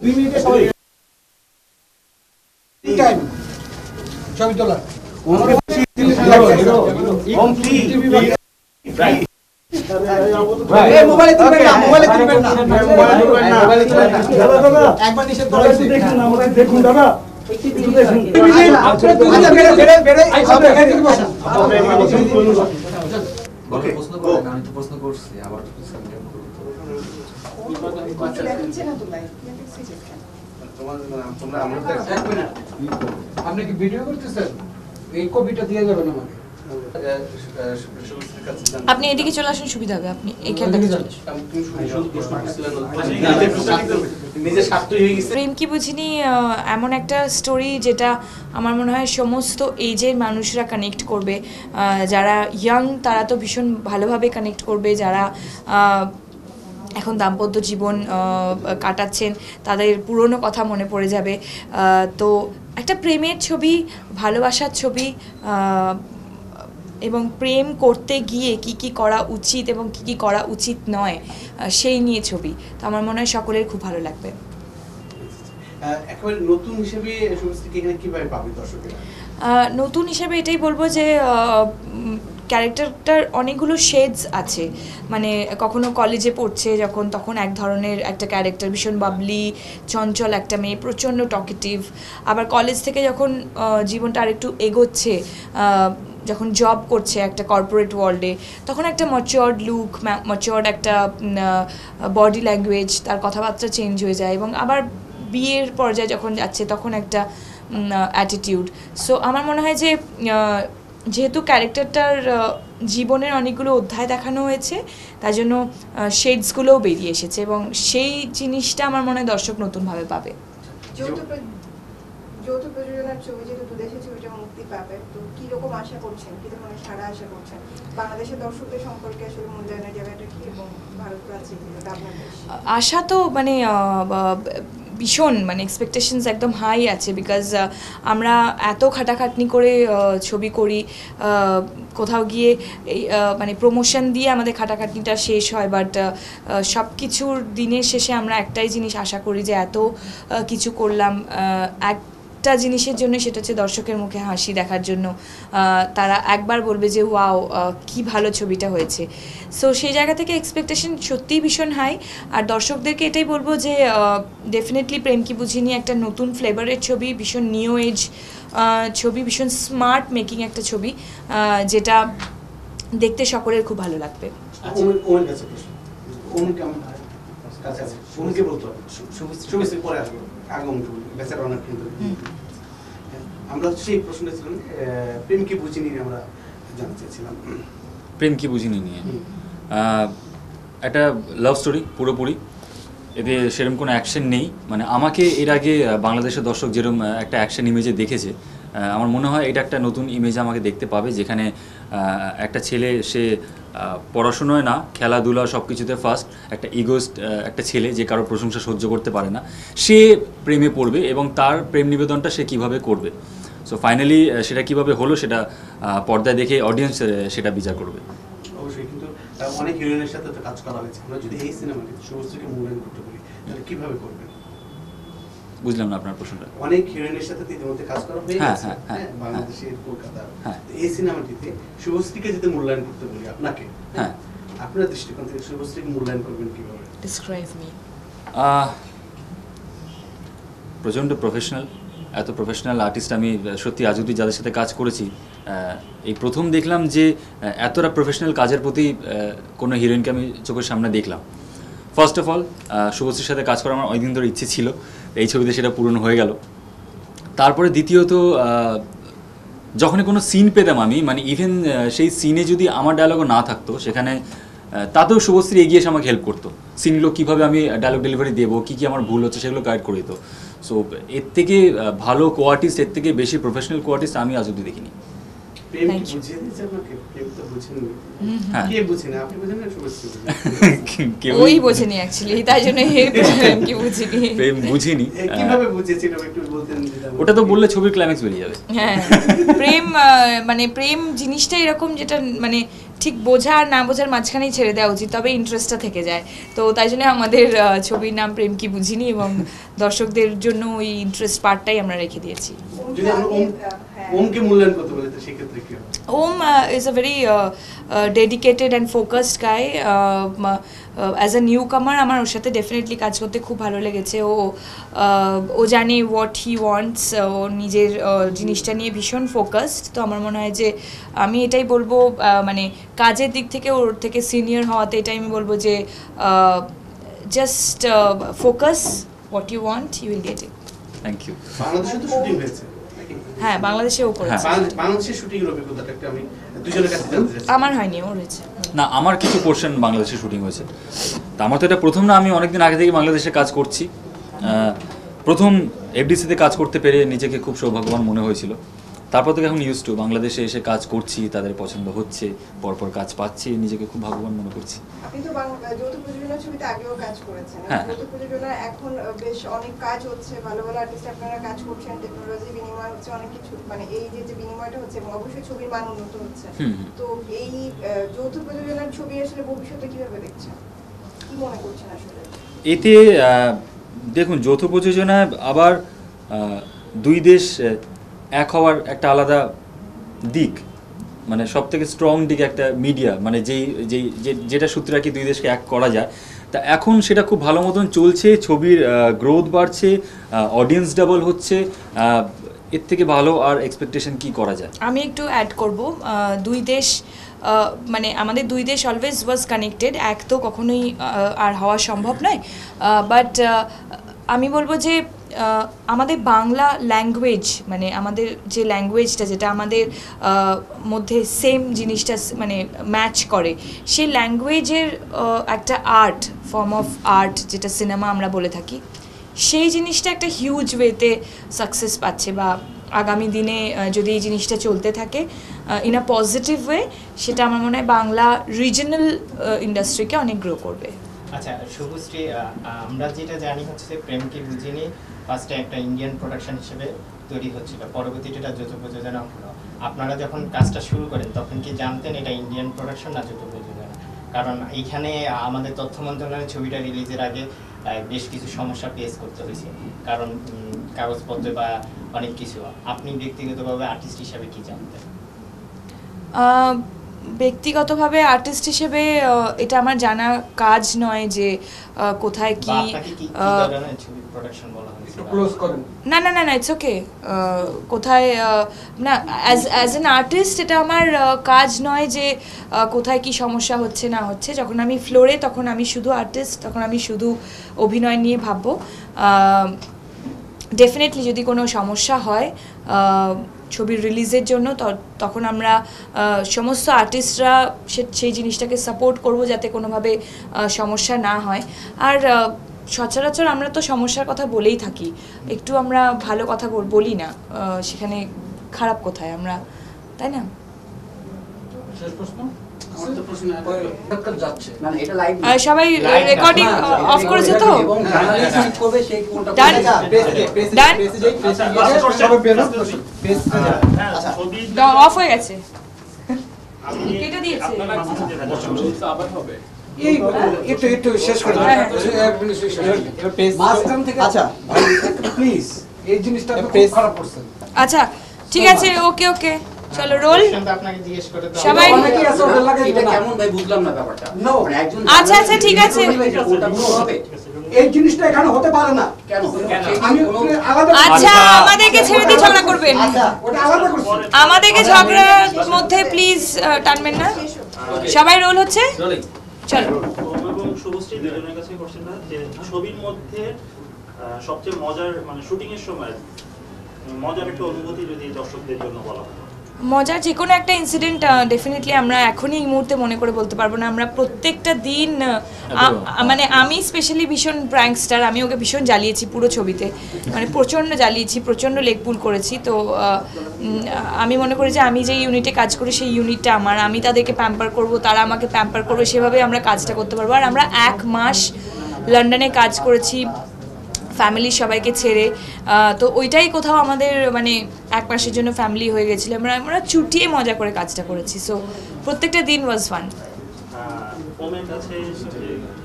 দুই মিনিটে সবাই টাইম ছবি তোলা এই মোবাইলে তুলবেন না মোবাইলে তুলবেন না। মোবাইলে তুলবেন না একবার নিষেধ করা হয়েছে দেখুন দাদা। বেরো বেরো বেরো। সব এখানে থেকে বসা ওকে প্রশ্ন করেন আমি তো প্রশ্ন করছি আবার তোমরা আমরা তো আপনি কি ভিডিও করতেছেন? এই কপিটা দিয়ে যাবেন আমাকে। আপনি এদিকে চলে আসুন সুবিধা হবে। আপনি হয়ে প্রেম কি বুঝিনি এমন একটা স্টোরি যেটা আমার মনে হয় সমস্ত এজের মানুষরা কানেক্ট করবে। যারা ইয়াং তারা তো ভীষণ ভালোভাবে কানেক্ট করবে। যারা এখন দাম্পত্য জীবন কাটাচ্ছেন তাদের পুরনো কথা মনে পড়ে যাবে। তো একটা প্রেমের ছবি ভালোবাসার ছবি আহ, এবং প্রেম করতে গিয়ে কি কি করা উচিত এবং কি কি করা উচিত নয় সেই নিয়ে ছবি। তো আমার মনে হয় সকলের খুব ভালো লাগবে। নতুন হিসেবে কীভাবে পাবে দর্শকেরা? নতুন হিসেবে এটাই বলব যে ক্যারেক্টারটার অনেকগুলো শেডস আছে। মানে কখনো কলেজে পড়ছে যখন তখন এক ধরনের একটা ক্যারেক্টার ভীষণ বাবলি চঞ্চল একটা মেয়ে প্রচণ্ড টকেটিভ। আবার কলেজ থেকে যখন জীবনটা আরেকটু এগোচ্ছে যখন জব করছে একটা কর্পোরেট ওয়ার্ল্ডে তখন একটা ম্যাচিওর্ড লুক ম্যাচিওর্ড একটা বডি ল্যাঙ্গুয়েজ তার কথাবার্তা চেঞ্জ হয়ে যায় এবং আবার বিয়ের পর্যায়ে যখন যাচ্ছে তখন একটা অ্যাটিটিউড সো আমার মনে হয় যে যেহেতু ক্যারেক্টারটার জীবনের অনেকগুলো অধ্যায় দেখানো হয়েছে, তার জন্য শেডসগুলোও বেরিয়ে এসেছে এবং সেই জিনিসটা আমার মনে হয় দর্শক নতুনভাবে পাবে। যৌথ প্রযোজনার ছবি যেহেতু ছবিটা মুক্তি পাবে। তো আশা করছেন? কি ধরনের সারা আশা করছেন? বাংলাদেশের দর্শকদের সম্পর্কে আসলে মূল্যায়নের জায়গাটা কি এবং ভারত আশা তো মানে ভীষণ মানে এক্সপেকটেশনস একদম হাই আছে বিকজ আমরা এত খাটাখাটনি করে ছবি করি কোথাও গিয়ে মানে প্রমোশন দিয়ে আমাদের খাটাখাটনিটা শেষ হয় বাট সব কিছুর দিনের শেষে আমরা একটাই জিনিস আশা করি যে এত কিছু করলাম আহ, একটা জিনিসের জন্য, সেটা হচ্ছে দর্শকের মুখে হাসি দেখার জন্য। তারা একবার বলবে যে, ওয়াও কি ভালো ছবিটা হয়েছে। সো সেই জায়গা থেকে এক্সপেকটেশন সত্যিই ভীষণ হাই আর দর্শকদেরকে এটাই বলব যে ডেফিনেটলি প্রেম কি বুঝিনি একটা নতুন ফ্লেভারের ছবি, ভীষণ নিউ এজ ছবি, ভীষণ স্মার্ট মেকিং একটা ছবি যেটা দেখতে সকলের খুব ভালো লাগবে। ওমের প্রশ্ন ওমকে বলতে হবে পরে আসব বেচারা অনেক কিন্তু। আমরা সেই প্রশ্নটা ছিল আহ, প্রেম কি বুঝিনি আমরা জানতে চাইছিলাম। প্রেম কি বুঝিনি নিয়ে। একটা লাভ স্টোরি পুরোপুরি। এতে সেরকম কোনো অ্যাকশন নেই। মানে আমাকে এর আগে বাংলাদেশের দর্শক যেরকম একটা অ্যাকশন ইমেজে দেখেছে আমার মনে হয় এটা একটা নতুন ইমেজ আমাকে দেখতে পাবে, যেখানে একটা ছেলে, সে পড়াশুনোয় না, খেলাধুলা সব কিছুতে ফার্স্ট একটা ইগোস্ট একটা ছেলে যে কারও প্রশংসা সহ্য করতে পারে না, সে প্রেমে পড়বে এবং তার প্রেম নিবেদনটা সে কীভাবে করবে? সো ফাইনালি সেটা কীভাবে হলো সেটা পর্দায় দেখে অডিয়েন্স সেটা বিচার করবে। অবশ্যই, কিন্তু অনেক হিরোইনের সাথে কাজ করা হয়েছে। আমরা যদি এই সিনেমাটি শুভশ্রীকে মূল্যায়ন করতে তাহলে কীভাবে করবেন বুঝলাম না আপনার প্রশ্নটা। অনেক হিরোইনের সাথে তো ইতিমধ্যে কাজ করা হয়ে হ্যাঁ, গেছে। হ্যাঁ, হ্যাঁ, হ্যাঁ, বাংলাদেশের কলকাতা। এই সিনেমাটিতে শুভশ্রীকে যদি মূল্যায়ন করতে বলি আপনাকে হ্যাঁ। আপনার দৃষ্টিকোণ থেকে শুভশ্রীকে মূল্যায়ন করবেন কীভাবে? ডিসক্রাইব মি আহ, প্রচণ্ড প্রফেশনাল এত প্রফেশনাল আর্টিস্ট আমি সত্যি আজ অব্দি যাদের সাথে কাজ করেছি আহ, এই প্রথম দেখলাম যে এতটা প্রফেশনাল কাজের প্রতি আহ, কোনো হিরোইনকে আমি চোখের সামনে দেখলাম। ফার্স্ট অফ অল শুভশ্রীর সাথে কাজ করার আমার অনেকদিন ধরে ইচ্ছে ছিল। এই ছবিতে সেটা পূরণ হয়ে গেল। তারপরে দ্বিতীয়ত যখনই কোনো সিন পেতাম আমি মানে ইভেন সেই সিনে যদি আমার ডায়লগও না থাকতো, সেখানে তাতেও শুভশ্রী এগিয়ে এসে আমাকে হেল্প করতো। সিনগুলো কীভাবে আমি ডায়লগ ডেলিভারি দেবো, কী কী আমার ভুল হচ্ছে সেগুলো গাইড করে দিত। সো এর থেকে ভালো কোয়ার্টিস্ট এর থেকে বেশি প্রফেশনাল কোয়ার্টিস্ট আমি আজ অব্দি দেখিনি। প্রেম কি. বুঝিয়ে দিয়েছে আপনাকে প্রেম তো বুঝেননি। হ্যাঁ। কে বুঝেন? আপনি বুঝেন না শুভশ্রী বুঝেন ওই বোঝেনি অ্যাকচুয়ালি তাই জন্য কি বুঝিনি। প্রেম বুঝিনি। কীভাবে বুঝেছিলাম একটু বলতেন ওটা তো বললে ছবির ক্লাইম্যাক্স বেরিয়ে যাবে। হ্যাঁ প্রেম মানে প্রেম জিনিসটা এরকম যেটা মানে ঠিক বোঝা আর না বোঝার মাঝখানেই ছেড়ে দেওয়া উচিত তবে ইন্টারেস্টটা থেকে যায়। তো তাই জন্য আমাদের ছবির নাম প্রেম কি বুঝিনি এবং দর্শকদের জন্য ওই ইন্টারেস্ট পার্টটাই আমরা রেখে দিয়েছি। ওম হ্যাঁ। ওমকে মূল্যায়ন করতে বলি তো সেক্ষেত্রে কি হবে Om uh, is a very uh, uh, dedicated and focused guy. Um, uh, as a newcomer আমার ওর সাথে ডেফিনেটলি কাজ করতে খুব ভালো লেগেছে ও ও জানে হোয়াট হি ওয়ান্টস ও নিজের জিনিসটা নিয়ে ভীষণ ফোকাসড তো আমার মনে হয় যে আমি এটাই বলব মানে কাজের দিক থেকে ওর থেকে সিনিয়র হওয়াতে এটাই আমি বলব যে just focus what you want you will get it thank you বাংলাদেশে তো শুটিং হয়েছে? হ্যাঁ বাংলাদেশেও করেছে। বাংলাদেশ- বাংলাদেশের শুটিং এর অভিজ্ঞতাটা একটু আমি দুজনের কাছে জানতে চাই আমার হয়নি ওর হয়েছে না আমার কিছু পোর্শন বাংলাদেশে শুটিং হয়েছে। তা আমার তো এটা প্রথম না আমি অনেকদিন আগে থেকে বাংলাদেশে কাজ করছি। আহ, প্রথম এফডিসিতে কাজ করতে পেরে নিজেকে খুব সৌভাগ্যবান মনে হয়েছিল। তারপর থেকে এখন ইউজ টু বাংলাদেশে এসে কাজ করছি তাদের পছন্দ হচ্ছে পরপর কাজ পাচ্ছি নিজেকে খুব ভাগ্যবান মনে করছি। আপনি তো বাংলা যৌথ ছবিতে আগেও কাজ করেছেন। হ্যাঁ। যৌথ প্রযোজনা এখন বেশ অনেক কাজ হচ্ছে ভালো ভালো আর্টিস্ট কাজ করছেন টেকনোলজি বিনিময় হচ্ছে অনেক কিছু মানে এই যে যে বিনিময়টা হচ্ছে এবং অবশ্যই ছবির মান উন্নত হচ্ছে। হুম, হুম। তো এই যৌথ প্রযোজনার ছবি আসলে ভবিষ্যতে কীভাবে দেখছেন? মনে করছেন এতে দেখুন যৌথ প্রযোজনায় আবার দুই দেশ এক হওয়ার একটা আলাদা দিক মানে সব থেকে স্ট্রং দিক একটা মিডিয়া মানে যেই যেই যেটা সূত্রে আর কি দুই দেশকে এক করা যায়। তা এখন সেটা খুব ভালো মতন চলছে, ছবির গ্রোথ বাড়ছে অডিয়েন্স ডাবল হচ্ছে এর থেকে ভালো আর এক্সপেকটেশন কি করা যায়? আমি একটু অ্যাড করব দুই দেশ মানে আমাদের দুই দেশ অলওয়েজ ওয়াজ কানেক্টেড এক তো কখনোই আর হওয়া সম্ভব নয় বাট আমি বলব যে আমাদের বাংলা ল্যাঙ্গুয়েজ মানে আমাদের যে ল্যাঙ্গুয়েজটা যেটা আমাদের মধ্যে সেম জিনিসটা মানে ম্যাচ করে সেই ল্যাঙ্গুয়েজের একটা আর্ট ফর্ম অফ আর্ট যেটা সিনেমা আমরা বলে থাকি, সেই জিনিসটা একটা হিউজ ওয়েতে সাকসেস পাচ্ছে বা আগামী দিনে যদি এই জিনিসটা চলতে থাকে ইন আ পজিটিভ ওয়ে সেটা আমার মনে হয় বাংলা রিজনাল ইন্ডাস্ট্রিকে অনেক গ্রো করবে। আচ্ছা শুভশ্রী আমরা যেটা জানি হচ্ছে প্রেমকে বুঝিনি ফার্স্টে একটা ইন্ডিয়ান প্রোডাকশন হিসেবে তৈরি হচ্ছিল। পরবর্তীতে এটা যৌথ প্রযোজনা হলো। আপনারা যখন কাজটা শুরু করেন, তখন কি জানতেন এটা ইন্ডিয়ান প্রোডাকশন না যৌথ প্রযোজনা? কারণ এইখানে আমাদের তথ্য মন্ত্রণালয়ের ছবিটা রিলিজের আগে বেশ কিছু সমস্যা ফেস করতে হয়েছে। কারণ কাগজপত্র বা অনেক কিছু। আপনি ব্যক্তিগতভাবে আর্টিস্ট হিসাবে কি জানতেন? ব্যক্তিগতভাবে আর্টিস্ট হিসেবে এটা আমার জানা কাজ নয় যে কোথায় কি না না না না ইটস ওকে কোথায় না অ্যাজ অ্যাজ অ্যান আর্টিস্ট এটা আমার কাজ নয় যে কোথায় কি সমস্যা হচ্ছে না হচ্ছে। যখন আমি ফ্লোরে তখন আমি শুধু আর্টিস্ট তখন আমি শুধু অভিনয় নিয়ে ভাববো। ডেফিনেটলি যদি কোনো সমস্যা হয় ছবির রিলিজের জন্য তখন আমরা সমস্ত আর্টিস্টরা সেই জিনিসটাকে সাপোর্ট করব যাতে কোনোভাবে সমস্যা না হয়। আর সচরাচর আমরা তো সমস্যার কথা বলেই থাকি। একটু আমরা ভালো কথা বলি না। সেখানে খারাপ কোথায়? আমরা, তাই না? শেষ প্রশ্ন? সবাই রেকর্ডিং অফ করেছে তো? এবং যারা রিসার্চ করবে সেই কোনটা Done? Done? সবাই বেরো পেজটা যান অফ হয়ে গেছে। কেটে দিয়েছে। এই একটু একটু শেষ করে হ্যাঁ, আচ্ছা। প্লিজ এই জিনিসটা খুব খারাপ করছেন আচ্ছা ঠিক আছে ওকে ওকে চলো রোল। সবাই-. মানে আচ্ছা, আচ্ছা, ঠিক আছে। কোনটা ভুল হবে এই জিনিসটা এখানে হতে পারে না। কেন? আমি কোনো- আলাদা আচ্ছা আমাদেরকে ছেড়ে দিয়ে ঝগড়া করবেন। আচ্ছা আমাদেরকে ঝগড়ার মধ্যে প্লিজ টানবেন না। সবাই রোল হচ্ছে? চলো। শুভশ্রী দুজনের কাছে কোশ্চেনটা যে ছবির মধ্যে সবচেয়ে মজার মানে শুটিং এর সময় মজার একটা অনুভূতি যদি দর্শকদের জন্য বলা হয়। মজার যে কোনো একটা ইনসিডেন্ট ডেফিনেটলি আমরা এখনই এই মুহূর্তে মনে করে বলতে পারব না। আমরা প্রত্যেকটা দিন। মানে আমি স্পেশালি ভীষণ প্র্যাঙ্কস্টার আমি ওকে ভীষণ জ্বালিয়েছি পুরো ছবিতে। মানে প্রচণ্ড জ্বালিয়েছি প্রচণ্ড লেগপুল করেছি। তো আমি মনে করি যে আমি যে ইউনিটে কাজ করি সেই ইউনিটটা আমার। আমি তাদেরকে প্যাম্পার করব তারা আমাকে প্যাম্পার করবে সেভাবে আমরা কাজটা করতে পারব। আর আমরা এক মাস লন্ডনে কাজ করেছি। ফ্যামিলির সবাইকে ছেড়ে তো ওইটাই কোথাও আমাদের মানে এক মাসের জন্য ফ্যামিলি হয়ে গেছিল। আমরা আমরা চুটিয়ে মজা করে কাজটা করেছি। সো প্রত্যেকটা দিন ওয়াজ ফান কমেন্ট আছে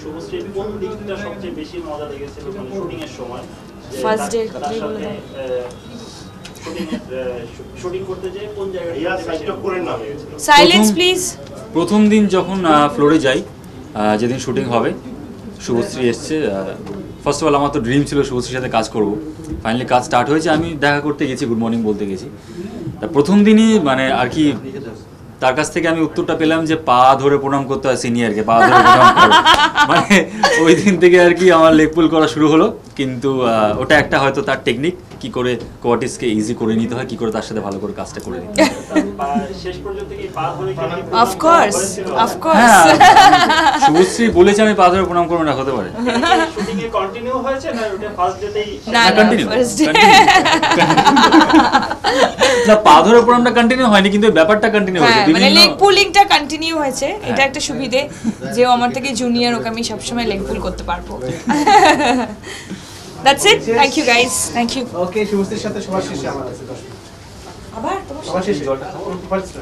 শুভশ্রীর কোন দিকটা সবচেয়ে বেশি মজা লেগেছিল? মানে শুটিং এর সময়? যে First তার- day, তার কথাই বলে সাথে শুটিং শুটিং করতে যে কোন জায়গাটা সাইডটা করে না লেগেছিল? সাইলেন্স প্লিজ প্রথম দিন যখন ফ্লোরে যাই যেদিন শুটিং হবে শুভশ্রী এসছে ফার্স্ট অফ অল আমার তো ড্রিম ছিল শুভশ্রীর সাথে কাজ করব। ফাইনালি কাজ স্টার্ট হয়েছে। আমি দেখা করতে গেছি গুড মর্নিং বলতে গেছি। তা প্রথম দিনই মানে আর কি, তার কাছ থেকে আমি উত্তরটা পেলাম যে, পা ধরে প্রণাম করতে হয় সিনিয়রকে পা ধরে প্রণাম মানে ওই দিন থেকে আর কি আমার লেগ পুল করা শুরু হলো। কিন্তু ওটা একটা হয়তো তার টেকনিক কি করে কোয়ার্টিসকে ইজি করে নিতে হয় কি করে তার সাথে ভালো করে কাজটা করে নিতে হয়? পা- শেষ পর্যন্ত কি পা ধরে অফ কোর্স অফ কোর্স হ্যাঁ শুভশ্রী বলেছে আমি পা ধরে প্রণাম করব না হতে পারে। শুটিং এ কন্টিনিউ হয়েছে না ওটা ফার্স্ট ডেতেই না না না পা ধরে প্রণামটা কন্টিনিউ হয়নি কিন্তু ব্যাপারটা কন্টিনিউ হ্যাঁ হয়েছে। মানে লেগ পুলিংটা কন্টিনিউ হয়েছে। এটা একটা সুবিধে যে ও আমার থেকে জুনিয়র ওকে আমি সবসময় লেগ পুল করতে পারব। That's it thank you guys thank you okay শুভশ্রীর সাথে সবার শেষে আমার আছে দশ মিনিট। আবার তোমার সবার শেষে। ফার্স্ট